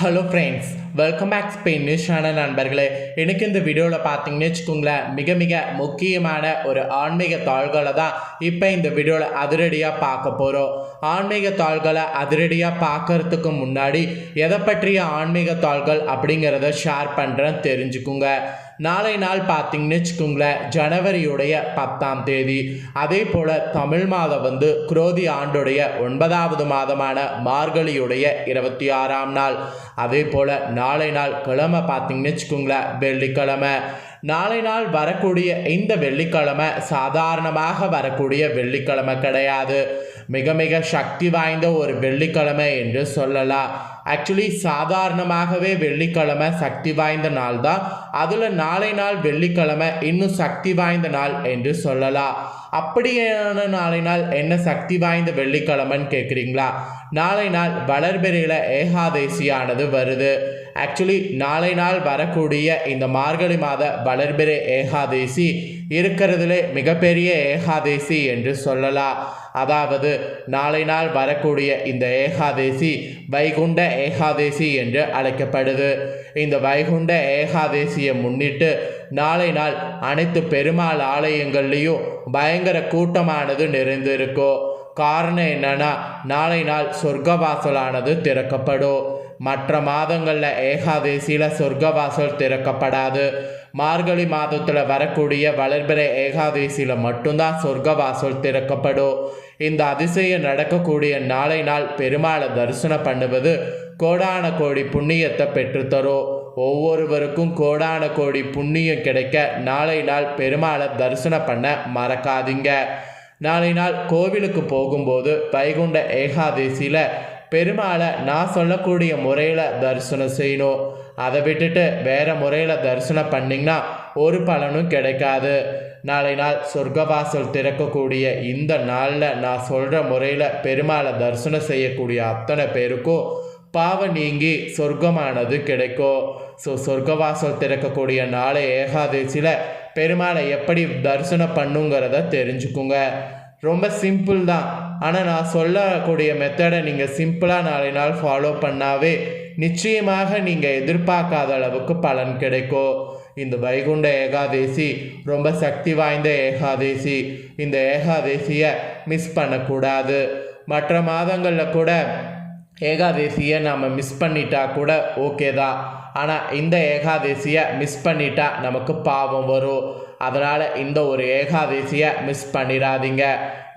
Hello friends welcome back Spain news channel நண்பர்களே. எனக்கு இந்த வீடியோவில் பார்த்தீங்கன்னு வச்சுக்கோங்களேன் மிக மிக முக்கியமான ஒரு ஆன்மீக தாள்களை தான் இப்போ இந்த வீடியோவில் அதிரடியாக பார்க்க போகிறோம் ஆன்மீக தாள்களை அதிரடியாக பார்க்கறதுக்கு முன்னாடி எதை பற்றிய ஆன்மீக தாள்கள் அப்படிங்கிறத ஷேர் பண்ணுறேன் தெரிஞ்சுக்குங்க. நாளை நாள் பார்த்தீங்கன்னு வச்சுக்கோங்களேன் ஜனவரியுடைய பத்தாம் தேதி. அதே போல் தமிழ் மாதம் வந்து குரோதி ஆண்டுடைய ஒன்பதாவது மாதமான மார்கழியுடைய இருபத்தி ஆறாம் நாள். அதே போல் நாளை நாள் கிழமை பார்த்தீங்கன்னு வச்சுக்கோங்களேன் வெள்ளிக்கிழமை. நாளை நாள் வரக்கூடிய இந்த வெள்ளிக்கிழமை சாதாரணமாக வரக்கூடிய வெள்ளிக்கிழமை கிடையாது. மிக மிக சக்தி வாய்ந்த ஒரு வெள்ளிக்கிழமை என்று சொல்லலாம். ஆக்சுவலி சாதாரணமாகவே வெள்ளிக்கிழமை சக்தி வாய்ந்த நாள் தான் அதில் நாளை நாள் வெள்ளிக்கிழமை இன்னும் சக்தி வாய்ந்த நாள் என்று சொல்லலாம். அப்படியான நாளை நாள் என்ன சக்தி வாய்ந்த வெள்ளிக்கிழமைன்னு கேட்குறீங்களா நாளை நாள் வளர்பிறையில் ஏகாதேசியானது வருது. ஆக்சுவலி நாளை நாள் வரக்கூடிய இந்த மார்கழி மாத வளர்பிறை ஏகாதேசி இருக்கிறதுலே மிகப்பெரிய ஏகாதேசி என்று சொல்லலாம். அதாவது நாளை நாள் வரக்கூடிய இந்த ஏகாதேசி வைகுண்ட ஏகாதேசி என்று அழைக்கப்படுது. இந்த வைகுண்ட ஏகாதேசியை முன்னிட்டு நாளை நாள் அனைத்து பெருமாள் ஆலயங்கள்லேயும் பயங்கர கூட்டமானது நிறைந்திருக்கும் காரணம் என்னன்னா நாளை நாள் சொர்க்கவாசலானது திறக்கப்படும். மற்ற மாதங்களில் ஏகாதேசியில் சொர்க்கவாசல் திறக்கப்படாது. மார்கழி மாதத்தில் வரக்கூடிய வளர்பிறை ஏகாதேசியில் மட்டும்தான் சொர்க்கவாசல் திறக்கப்படும். இந்த அதிசயம் நடக்கக்கூடிய நாளை நாள் பெருமாளை தரிசனம் பண்ணுவது கோடான கோடி புண்ணியத்தை பெற்றுத்தரும். ஒவ்வொருவருக்கும் கோடான கோடி புண்ணியம் கிடைக்க நாளை நாள் பெருமாளை தரிசனம் பண்ண மறக்காதீங்க. நாளை நாள் கோவிலுக்கு போகும்போது வைகுண்ட ஏகாதசியில் பெருமாளை நான் சொல்லக்கூடிய முறையில் தரிசனம் செய்யணும். அதை விட்டுட்டு வேறு முறையில் தரிசனம் பண்ணிங்கன்னா ஒரு பலனும் கிடைக்காது. நாளை நாள் சொர்க்கவாசல் திறக்கக்கூடிய இந்த நாளில் நான் சொல்கிற முறையில் பெருமாளை தரிசனம் செய்யக்கூடிய அத்தனை பேருக்கும் பாவம் நீங்கி சொர்க்கமானது கிடைக்கும் ஸோ சொர்க்கவாசல் திறக்கக்கூடிய நாளை ஏகாதசியில் பெருமாளை எப்படி தரிசனம் பண்ணுங்கிறத தெரிஞ்சுக்குங்க. ரொம்ப சிம்பிள் தான். ஆனால் நான் சொல்லக்கூடிய மெத்தடை நீங்கள் சிம்பிளாக நாளை நாள் ஃபாலோ பண்ணாவே நிச்சயமாக நீங்கள் எதிர்பார்க்காத அளவுக்கு பலன் கிடைக்கும் இந்த வைகுண்ட ஏகாதேசி ரொம்ப சக்தி வாய்ந்த ஏகாதேசி. இந்த ஏகாதேசியை மிஸ் பண்ணக்கூடாது. மற்ற மாதங்களில் கூட ஏகாதேசியை நாம் மிஸ் பண்ணிட்டா கூட ஓகே தான். ஆனால் இந்த ஏகாதேசியை மிஸ் பண்ணிட்டா நமக்கு பாவம் வரும். அதனால் இந்த ஒரு ஏகாதேசியை மிஸ் பண்ணிடாதீங்க.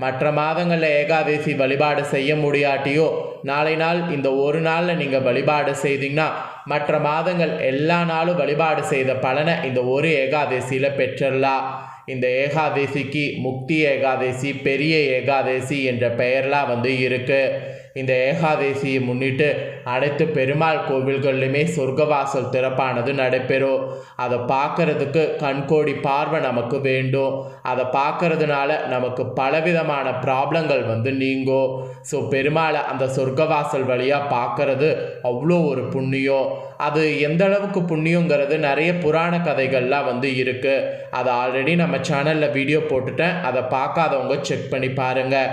மற்ற மாதங்களில் ஏகாதேசி வழிபாடு செய்ய முடியாட்டியோ நாளை நாள் இந்த ஒரு நாளில் நீங்கள் வழிபாடு செய்தீங்கன்னா மற்ற மாதங்கள் எல்லா நாளும் வழிபாடு செய்த பலனை இந்த ஒரு ஏகாதேசியில் பெற்றலாம் இந்த ஏகாதேசிக்கு முக்தி ஏகாதேசி பெரிய ஏகாதேசி என்ற பெயர்லாம் வந்து இருக்குது இந்த ஏகாதசியை முன்னிட்டு அனைத்து பெருமாள் கோவில்கள்லையுமே சொர்க்கவாசல் திறப்பானது நடைபெறும். அதை பார்க்கறதுக்கு கண்கோடி பார்வை நமக்கு வேண்டும். அதை பார்க்கறதுனால நமக்கு பலவிதமான ப்ராப்ளங்கள் வந்து நீங்கும். ஸோ பெருமாளை அந்த சொர்க்கவாசல் வழியாக பார்க்கறது அவ்வளோ ஒரு புண்ணியம். அது எந்த அளவுக்கு புண்ணியங்கிறது நிறைய புராண கதைகள்லாம் வந்து இருக்குது அதை ஆல்ரெடி நம்ம சேனலில் வீடியோ போட்டுட்டேன். அதை பார்க்காதவங்க செக் பண்ணி பாருங்கள்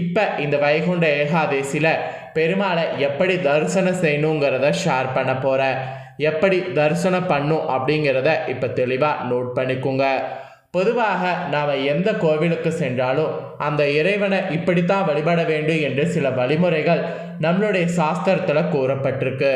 இப்போ இந்த வைகுண்ட ஏகாதேசியில் பெருமாளை எப்படி தரிசனம் செய்யணுங்கிறத ஷேர் பண்ண போகிறேன் எப்படி தரிசனம் பண்ணும் அப்படிங்கிறத இப்போ தெளிவாக நோட் பண்ணிக்கோங்க. பொதுவாக நாம் எந்த கோவிலுக்கு சென்றாலும் அந்த இறைவனை இப்படித்தான் வழிபட வேண்டும் என்று சில வழிமுறைகள் நம்மளுடைய சாஸ்திரத்தில் கூறப்பட்டிருக்கு.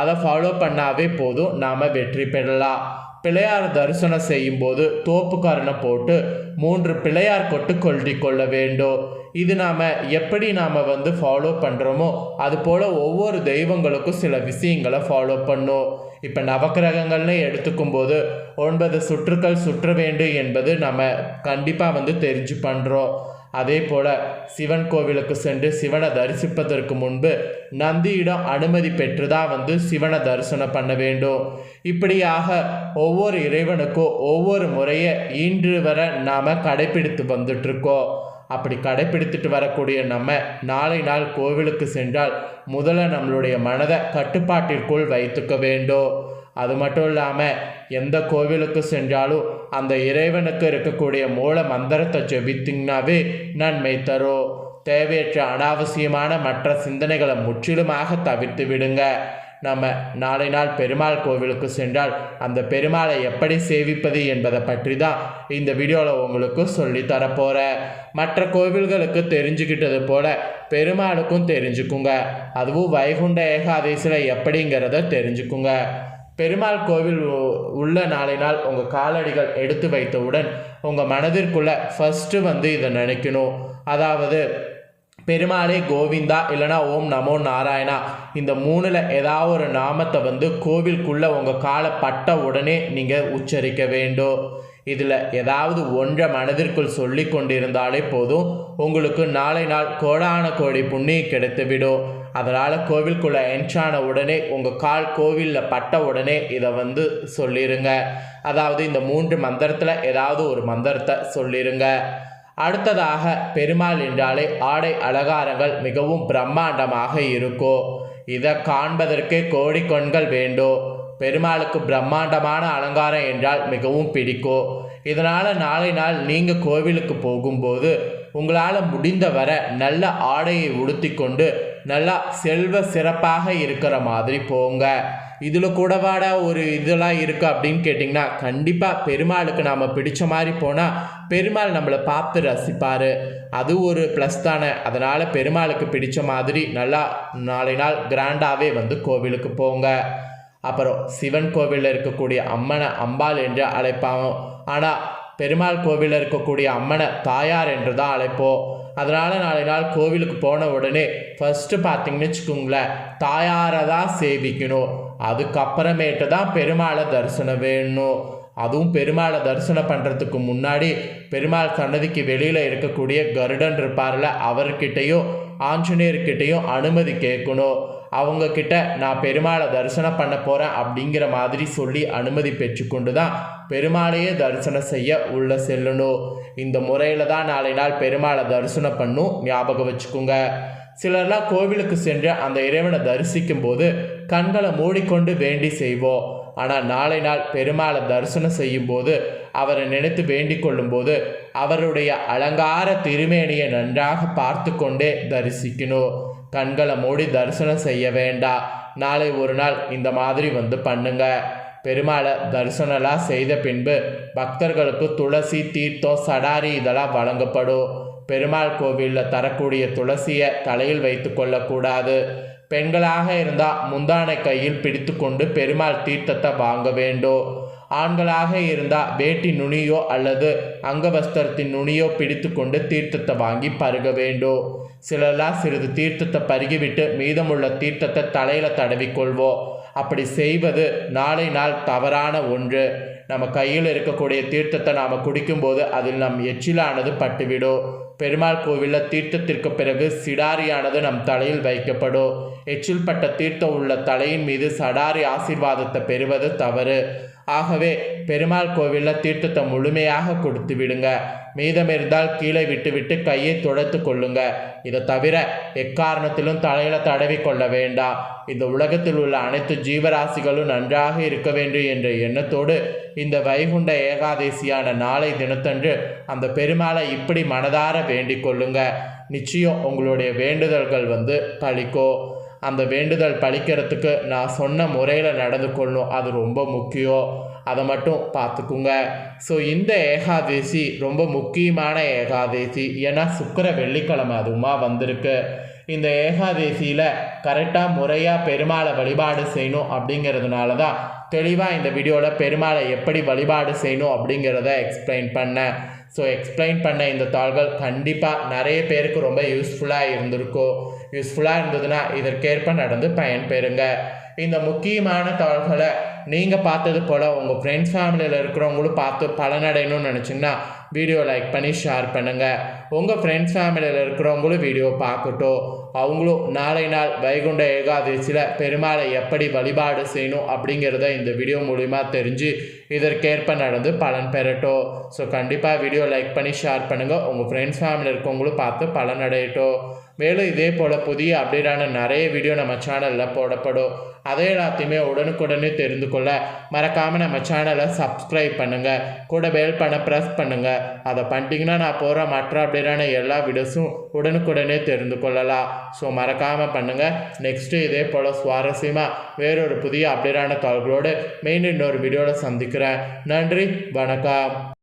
அதை ஃபாலோ பண்ணாவே போதும் நாம் வெற்றி பெறலாம். பிள்ளையார் தரிசனம் செய்யும்போது தோப்புக்காரனை போட்டு மூன்று பிள்ளையார் கொட்டு கொள்ளி கொள்ள வேண்டும். இது நாம் எப்படி நாம் வந்து ஃபாலோ பண்ணுறோமோ அது போல் ஒவ்வொரு தெய்வங்களுக்கும் சில விஷயங்களை ஃபாலோ பண்ணும். இப்போ நவக்கிரகங்கள்னு எடுத்துக்கும் போது ஒன்பது சுற்றுக்கள் சுற்ற வேண்டும் என்பது நம்ம கண்டிப்பாக வந்து தெரிஞ்சு பண்ணுறோம் அதே போல் சிவன் கோவிலுக்கு சென்று சிவனை தரிசிப்பதற்கு முன்பு நந்தியிடம் அனுமதி பெற்று தான் வந்து சிவனை தரிசனம் பண்ண வேண்டும். இப்படியாக ஒவ்வொரு இறைவனுக்கும் ஒவ்வொரு முறையை இன்று வரை நாம் கடைபிடித்து வந்துட்ருக்கோம் அப்படி கடைபிடித்துட்டு வரக்கூடிய நம்ம நாளை நாள் கோவிலுக்கு சென்றால் முதல்ல நம்மளுடைய மனதை கட்டுப்பாட்டிற்குள் வைத்துக்க வேண்டும். அது மட்டும் இல்லாமல் எந்த கோவிலுக்கு சென்றாலும் அந்த இறைவனுக்கு இருக்கக்கூடிய மூல மந்திரத்தை ஜெபித்தீங்கன்னாவே நன்மை தரும். தேவையற்ற அனாவசியமான மற்ற சிந்தனைகளை முற்றிலுமாக தவிர்த்து விடுங்க. நம்ம நாளை நாள் பெருமாள் கோவிலுக்கு சென்றால் அந்த பெருமாளை எப்படி சேவிப்பது என்பதை பற்றி தான் இந்த வீடியோவில் உங்களுக்கு சொல்லி தரப்போகிறேன் மற்ற கோவில்களுக்கு தெரிஞ்சுக்கிட்டது போல பெருமாளுக்கும் தெரிஞ்சுக்குங்க. அதுவும் வைகுண்ட ஏகாதேசியில் எப்படிங்கிறத தெரிஞ்சுக்குங்க. பெருமாள் கோவில் உள்ள நாளை நாள் உங்கள் காலடிகள் எடுத்து வைத்தவுடன் உங்கள் மனதிற்குள்ளே ஃபஸ்ட்டு வந்து இதை நினைக்கணும். அதாவது பெருமாளே கோவிந்தா இல்லைனா ஓம் நமோ நாராயணா இந்த மூணில் ஏதாவது ஒரு நாமத்தை வந்து கோவிலுக்குள்ளே உங்கள் காலை பட்ட உடனே நீங்கள் உச்சரிக்க வேண்டும். இதில் ஏதாவது ஒன்றை மனதிற்குள் சொல்லி கொண்டிருந்தாலே போதும். உங்களுக்கு நாளை நாள் கோடான கோடி புண்ணியம் கிடைத்துவிடும். அதனால் கோவிலுக்குள்ளே என்ட்ரான உடனே உங்கள் கால் கோவிலில் பட்ட உடனே இதை வந்து சொல்லிடுங்க அதாவது இந்த மூன்று மந்திரத்தில் ஏதாவது ஒரு மந்திரத்தை சொல்லிடுங்க அடுத்ததாக பெருமாள் என்றாலே ஆடை அலங்காரங்கள் மிகவும் பிரம்மாண்டமாக இருக்கும் இதை காண்பதற்கே கோடிக்கொண்கள் வேண்டும் பெருமாளுக்கு பிரம்மாண்டமான அலங்காரம் என்றால் மிகவும் பிடிக்கும் இதனால் நாளை நாள் நீங்கள் கோவிலுக்கு போகும்போது உங்களால் முடிந்தவரை நல்ல ஆடையை உடுத்தி கொண்டு நல்லா செல்வ சிறப்பாக இருக்கிற மாதிரி போங்க. இதில் கூடவாட ஒரு இதெல்லாம் இருக்குது அப்படின்னு கேட்டிங்கன்னா கண்டிப்பாக பெருமாளுக்கு நாம் பிடிச்ச மாதிரி போனால் பெருமாள் நம்மளை பார்த்து ரசிப்பார். அது ஒரு ப்ளஸ் தானே. அதனால் பெருமாளுக்கு பிடிச்ச மாதிரி நல்லா நாளை நாள் கிராண்டாகவே வந்து கோவிலுக்கு போங்க. அப்புறம் சிவன் கோவிலில் இருக்கக்கூடிய அம்மனை அம்பாள் என்று அழைப்பாங்க. ஆனால் பெருமாள் கோவிலில் இருக்கக்கூடிய அம்மனை தாயார் என்று தான் அழைப்போம். அதனால் நாளை நாள் கோவிலுக்கு போன உடனே ஃபஸ்ட்டு பார்த்தீங்கன்னு வச்சுக்கோங்களேன் தாயாரை தான் சேவிக்கணும். அதுக்கப்புறமேட்டு தான் பெருமாளை தரிசனம் வேணும். அதுவும் பெருமாளை தரிசனம் பண்ணுறதுக்கு முன்னாடி பெருமாள் சன்னதிக்கு வெளியில் இருக்கக்கூடிய கருடன் இருப்பார்ல அவர்கிட்டையும் ஆஞ்சநேயர்கிட்டையும் அனுமதி கேட்கணும். அவங்கக்கிட்ட நான் பெருமாளை தரிசனம் பண்ண போகிறேன் அப்படிங்கிற மாதிரி சொல்லி அனுமதி பெற்றுக்கொண்டு தான் பெருமாளையே தரிசனம் செய்ய உள்ள செல்லணும் இந்த முறையில் தான் நாளை நாள் பெருமாளை தரிசனம் பண்ணும் ஞாபகம் வச்சுக்கோங்க. சிலர்லாம் கோவிலுக்கு சென்று அந்த இறைவனை தரிசிக்கும் போது கண்களை மூடிக்கொண்டு வேண்டி செய்வோம். ஆனால் நாளை நாள் பெருமாளை தரிசனம் செய்யும்போது அவரை நினைத்து வேண்டிக் கொள்ளும்போது அவருடைய அலங்கார திருமேனியை நன்றாக பார்த்து கொண்டே தரிசிக்கணும். கண்களை மூடி தரிசனம் செய்ய வேண்டாம் நாளை ஒரு நாள் இந்த மாதிரி வந்து பண்ணுங்க. பெருமாளை தரிசனம்லாம் செய்த பின்பு பக்தர்களுக்கு துளசி தீர்த்தம் சடாரி இதெல்லாம் வழங்கப்படும். பெருமாள் கோவிலில் தரக்கூடிய துளசியை தலையில் வைத்து கொள்ளக்கூடாது. பெண்களாக இருந்தால் முந்தானை கையில் பிடித்துக்கொண்டு பெருமாள் தீர்த்தத்தை வாங்க வேண்டும். ஆண்களாக இருந்தால் வேட்டி நுனியோ அல்லது அங்கவஸ்திரத்தின் நுனியோ பிடித்துக்கொண்டு தீர்த்தத்தை வாங்கி பருக வேண்டும் சிலர்லாம் சிறிது தீர்த்தத்தை பருகிவிட்டு மீதமுள்ள தீர்த்தத்தை தலையில் தடவிக்கொள்வோம் அப்படி செய்வது நாளை நாள் தவறான ஒன்று. நம்ம கையில் இருக்கக்கூடிய தீர்த்தத்தை நாம் குடிக்கும்போது அதில் நம் எச்சிலானது பட்டுவிடும். பெருமாள் கோவிலில் தீர்த்தத்திற்கு பிறகு சிடாரியானது நம் தலையில் வைக்கப்படும். எச்சில் பட்ட தீர்த்தம் உள்ள தலையின் மீது சடாரி ஆசீர்வாதத்தை பெறுவது தவறு. ஆகவே பெருமாள் கோவிலில் தீர்த்தத்தை முழுமையாக கொடுத்து விடுங்க. மீதம் இருந்தால் கீழே விட்டுவிட்டு கையை துடைத்து கொள்ளுங்க. இதை தவிர எக்காரணத்திலும் தலையில் தடவி கொள்ள வேண்டாம். இந்த உலகத்தில் உள்ள அனைத்து ஜீவராசிகளும் நன்றாக இருக்க வேண்டும் என்ற எண்ணத்தோடு இந்த வைகுண்ட ஏகாதசியான நாளை தினத்தன்று அந்த பெருமாளை இப்படி மனதார வேண்டிக் கொள்ளுங்க. நிச்சயம் உங்களுடைய வேண்டுதல்கள் வந்து பழிக்கோ அந்த வேண்டுதல் பழிக்கிறதுக்கு நான் சொன்ன முறையில் நடந்து கொள்ளணும். அது ரொம்ப முக்கியம். அதை மட்டும் பார்த்துக்குங்க. ஸோ இந்த ஏகாதசி ரொம்ப முக்கியமான ஏகாதசி. ஏன்னா சுக்கிர வெள்ளிக்கிழமை அதுவுமா வந்திருக்கு. இந்த ஏகாதசியில் கரெக்டாக முறையாக பெருமாளை வழிபாடு செய்யணும் அப்படிங்கிறதுனால தான் தெளிவாக இந்த வீடியோவில் பெருமாளை எப்படி வழிபாடு செய்யணும் அப்படிங்கிறத எக்ஸ்பிளைன் பண்ணேன். ஸோ எக்ஸ்பிளைன் பண்ண இந்த தாள்கள் கண்டிப்பாக நிறைய பேருக்கு ரொம்ப யூஸ்ஃபுல்லாக இருந்திருக்கும் யூஸ்ஃபுல்லாக இருந்ததுன்னா இதற்கேற்ப நடந்து பயன்பெறுங்க. இந்த முக்கியமான தாள்களை நீங்கள் பார்த்தது போல் உங்கள் ஃப்ரெண்ட்ஸ் ஃபேமிலியில் இருக்கிறவங்களும் பார்த்து பலனடையணும்னு நினச்சிங்கன்னா வீடியோ லைக் பண்ணி ஷேர் பண்ணுங்கள் உங்கள் ஃப்ரெண்ட்ஸ் ஃபேமிலியில் இருக்கிறவங்களும் வீடியோ பார்க்கட்டும். அவங்களும் நாளை நாள் வைகுண்ட ஏகாதசியில் பெருமாளை எப்படி வழிபாடு செய்யணும் அப்படிங்கிறத இந்த வீடியோ மூலிமா தெரிஞ்சு இதற்கேற்ப நடந்து பலன் பெறட்டும். ஸோ கண்டிப்பாக வீடியோ லைக் பண்ணி ஷேர் பண்ணுங்கள் உங்கள் ஃப்ரெண்ட்ஸ் ஃபேமிலியில் இருக்கவங்களும் பார்த்து பலனடையட்டும். மேலும் இதே போல் புதிய அப்டேட்டான நிறைய வீடியோ நம்ம சேனலில் போடப்படும். அதை எல்லாத்தையுமே உடனுக்குடனே தெரிந்து கொள்ள மறக்காமல் நம்ம சேனலை சப்ஸ்கிரைப் பண்ணுங்கள் கூட பெல் பண்ண ப்ரெஸ் பண்ணுங்கள் அதை பண்ணிட்டீங்கன்னா நான் போகிற மற்ற அப்டேட்டான எல்லா வீடியோஸும் உடனுக்குடனே தெரிந்து கொள்ளலாம். ஸோ மறக்காமல் பண்ணுங்கள் நெக்ஸ்ட்டு இதே போல் சுவாரஸ்யமாக வேறொரு புதிய அப்டேட்டான தகவலோடு மெயின் இன்னொரு வீடியோவில் சந்திக்கிறேன். நன்றி வணக்கம்.